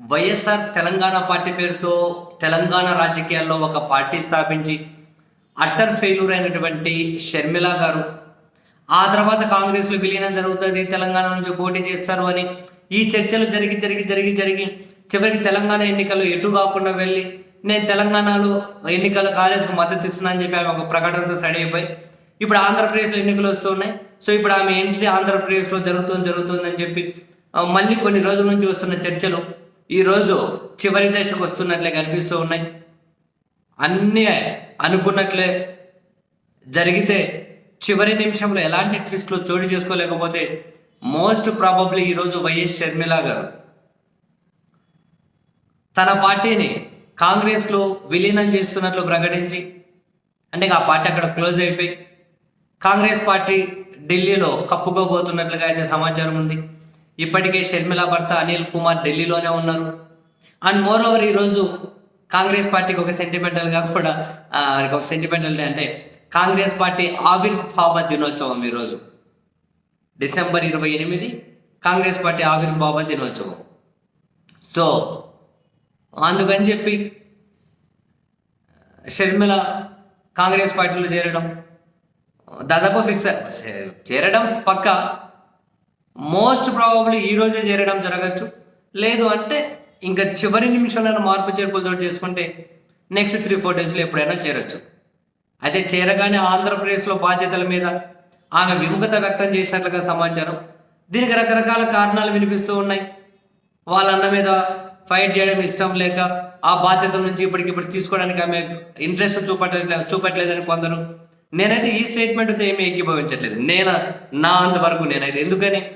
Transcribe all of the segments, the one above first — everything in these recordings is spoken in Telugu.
వైఎస్ఆర్ తెలంగాణ పార్టీ పేరుతో తెలంగాణ రాజకీయాల్లో ఒక పార్టీ స్థాపించి అట్టర్ ఫెయిల్యూర్ అయినటువంటి షర్మిల గారు ఆ తర్వాత కాంగ్రెస్లో విలీనం జరుగుతుంది తెలంగాణ నుంచి పోటీ చేస్తారు అని ఈ చర్చలు జరిగి జరిగి జరిగి జరిగి చివరికి తెలంగాణ ఎన్నికలు ఎటు కాకుండా వెళ్ళి నేను తెలంగాణలో ఎన్నికల కాలేజ్కి మద్దతు ఇస్తున్నా అని చెప్పి ఆమె ఒక ప్రకటనతో సడి అయిపోయి ఇప్పుడు ఆంధ్రప్రదేశ్లో ఎన్నికలు వస్తున్నాయి. సో ఇప్పుడు ఆమె ఎంట్రీ ఆంధ్రప్రదేశ్లో జరుగుతుంది జరుగుతుంది అని చెప్పి మళ్ళీ కొన్ని రోజుల నుంచి వస్తున్న చర్చలు ఈరోజు చివరి దశకు వస్తున్నట్లే కనిపిస్తూ ఉన్నాయి. అన్నీ అనుకున్నట్లే జరిగితే చివరి నిమిషంలో ఎలాంటి ట్విస్ట్లు చోటు చేసుకోలేకపోతే మోస్ట్ ప్రాబబ్లీ ఈరోజు వైఎస్ షర్మిల గారు. తన పార్టీని కాంగ్రెస్లో విలీనం చేస్తున్నట్లు ప్రకటించి అంటే ఆ పార్టీ అక్కడ క్లోజ్ అయిపోయి కాంగ్రెస్ పార్టీ ఢిల్లీలో కప్పుకోబోతున్నట్లుగా అయితే సమాచారం ఉంది. ఇప్పటికే షర్మిల భర్త అనిల్ కుమార్ ఢిల్లీలోనే ఉన్నారు. అండ్ మోర్ ఓవర్ ఈరోజు కాంగ్రెస్ పార్టీకి ఒక సెంటిమెంటల్గా కూడా ఒక సెంటిమెంటల్ డే అంటే కాంగ్రెస్ పార్టీ ఆవిర్భావ దినోత్సవం ఈరోజు డిసెంబర్ ఇరవై ఎనిమిది కాంగ్రెస్ పార్టీ ఆవిర్భావ దినోత్సవం. సో అందుకని చెప్పి షర్మిల కాంగ్రెస్ పార్టీలో చేరడం దాదాపు ఫిక్స్ చేరడం పక్క. మోస్ట్ ప్రాబబ్లీ ఈ రోజే చేరడం జరగచ్చు. లేదు అంటే ఇంకా చివరి నిమిషంలో మార్పు చేర్పులతో చేసుకుంటే నెక్స్ట్ త్రీ ఫోర్ డేస్లో ఎప్పుడైనా చేరొచ్చు. అయితే చేరగానే ఆంధ్రప్రదేశ్లో బాధ్యతల మీద ఆమె విముఖత వ్యక్తం చేసినట్లుగా సమాచారం. దీనికి రకరకాల కారణాలు వినిపిస్తూ ఉన్నాయి. వాళ్ళ అన్న మీద ఫైట్ చేయడం ఇష్టం లేక ఆ బాధ్యత నుంచి ఇప్పటికిప్పుడు తీసుకోవడానికి ఆమె ఇంట్రెస్ట్ చూపట్లే చూపట్లేదని కొందరు. నేనైతే ఈ స్టేట్మెంట్తో ఏమీ ఏకీభవించట్లేదు. నేను నా అంతవరకు నేనైతే. ఎందుకని?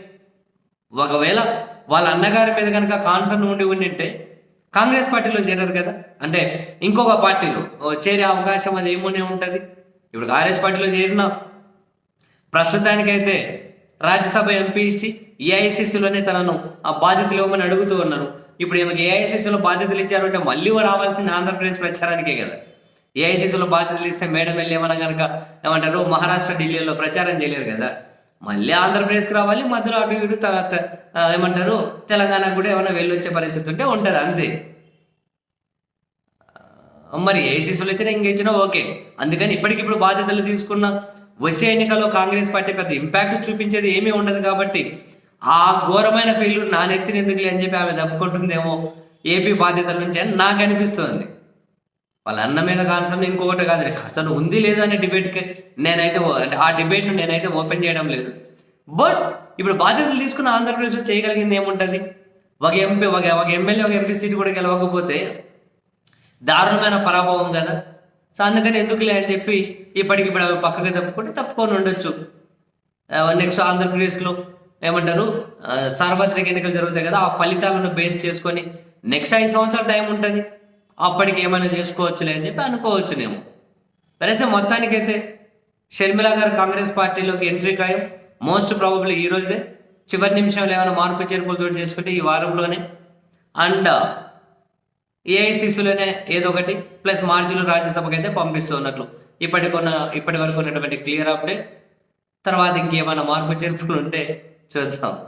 ఒకవేళ వాళ్ళ అన్నగారి మీద కనుక కాన్సర్న్ ఉండి ఉండింటే కాంగ్రెస్ పార్టీలో చేరారు కదా. అంటే ఇంకొక పార్టీలో చేరే అవకాశం అది ఏమోనే ఉంటుంది. ఇప్పుడు కాంగ్రెస్ పార్టీలో చేరినా. ప్రస్తుతానికైతే రాజ్యసభ ఎంపీ ఇచ్చి ఏఐసిసిలోనే తనను ఆ బాధ్యతలు ఇవ్వమని అడుగుతూ ఉన్నారు. ఇప్పుడు ఈమెకి ఏఐసిసిలో బాధ్యతలు ఇచ్చారు అంటే మళ్ళీ రావాల్సింది ఆంధ్రప్రదేశ్ ప్రచారానికే కదా. ఏఐసిసిలో బాధ్యతలు ఇస్తే మేడం వెళ్ళి ఏమన్నా కనుక ఏమంటారు మహారాష్ట్ర ఢిల్లీలో ప్రచారం చేయలేరు కదా. మళ్ళీ ఆంధ్రప్రదేశ్కి రావాలి మధ్యలో అటు ఇటు త- ఏమంటారు తెలంగాణకు కూడా ఏమైనా వెళ్ళొచ్చే పరిస్థితి ఉంటే ఉంటుంది అంతే. మరి ఏసీసీలు ఇచ్చినా ఇంక ఓకే. అందుకని ఇప్పటికిప్పుడు బాధ్యతలు తీసుకున్న వచ్చే ఎన్నికల్లో కాంగ్రెస్ పార్టీ పెద్ద ఇంపాక్ట్ చూపించేది ఏమీ ఉండదు కాబట్టి ఆ ఘోరమైన ఫెయిల్యూర్ నా నెత్తిని ఎందుకులే అని చెప్పి ఆమె దప్పుకుంటుందేమో ఏపీ బాధ్యతల నుంచి అని నాకు అనిపిస్తుంది. వాళ్ళ అన్న మీద కాన్సెప్ట్ ఇంకొకటి కాదు అసలు ఉంది లేదు అనే డిబేట్కి నేనైతే అంటే ఆ డిబేట్ను నేనైతే ఓపెన్ చేయడం లేదు. బట్ ఇప్పుడు బాధ్యతలు తీసుకున్న ఆంధ్రప్రదేశ్లో చేయగలిగింది ఏముంటుంది? ఒక ఎంపీ ఒక ఒక ఎమ్మెల్యే ఒక ఎంపీ సీట్ కూడా గెలవకపోతే దారుణమైన పరాభవం కదా. సో అందుకని ఎందుకులే అని చెప్పి ఇప్పటికి ఇప్పుడు అవి పక్కగా తప్పుకుంటే తప్పుకొని ఉండొచ్చు. నెక్స్ట్ ఆంధ్రప్రదేశ్లో ఏమంటారు? సార్వత్రిక ఎన్నికలు జరుగుతాయి కదా ఆ ఫలితాలను బేస్ చేసుకొని నెక్స్ట్ ఐదు సంవత్సరాల టైం ఉంటుంది. అప్పటికి ఏమైనా చేసుకోవచ్చులే అని చెప్పి అనుకోవచ్చునేమో. కనీసం మొత్తానికైతే షర్మిల గారు కాంగ్రెస్ పార్టీలోకి ఎంట్రీ ఖాయం. మోస్ట్ ప్రాబబ్లీ ఈ రోజే చివరి నిమిషంలో ఏమైనా మార్పు చేర్పులతో చేసుకుంటే ఈ వారంలోనే. అండ్ ఏఐసిసిలోనే ఏదో ఒకటి ప్లస్ మార్చిలో రాజ్యసభకి అయితే పంపిస్తున్నట్లు. ఇప్పటి కొన్న ఇప్పటి వరకు ఉన్నటువంటి క్లియర్ అప్డేట్. తర్వాత ఇంకేమైనా మార్పు చేర్పులు ఉంటే చూద్దాం.